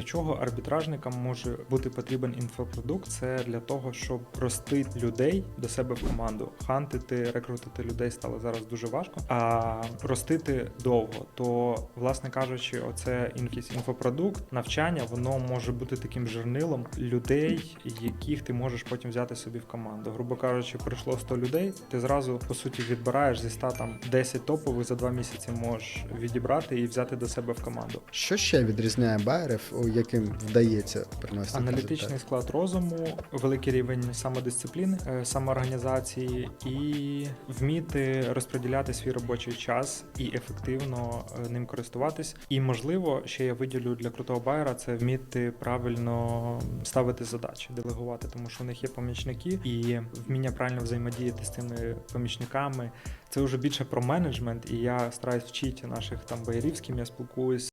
Для чого арбітражникам може бути потрібен інфопродукт? Це для того, щоб ростити людей до себе в команду. Хантити, рекрутити людей стало зараз дуже важко. А ростити довго. То, власне кажучи, оце якийсь інфопродукт, навчання, воно може бути таким жернилом людей, яких ти можеш потім взяти собі в команду. Грубо кажучи, прийшло 100 людей, ти зразу по суті відбираєш зі 100 там 10 топових за 2 місяці можеш відібрати і взяти до себе в команду. Що ще відрізняє байерів, у яким вдається приносити Аналітичний результат? склад розуму, великий рівень самодисципліни, е, самоорганізації і вміти розподіляти свій робочий час і ефективно е, ним користуватись. І можливо, ще я виділю для крутого байера це вміти правильно ставити задачі, делегувати, тому що у них є помічники, і вміння правильно взаємодіяти з цими помічниками. Це вже більше про менеджмент, і я стараюсь вчити наших там байерів, з ким я спілкуюсь,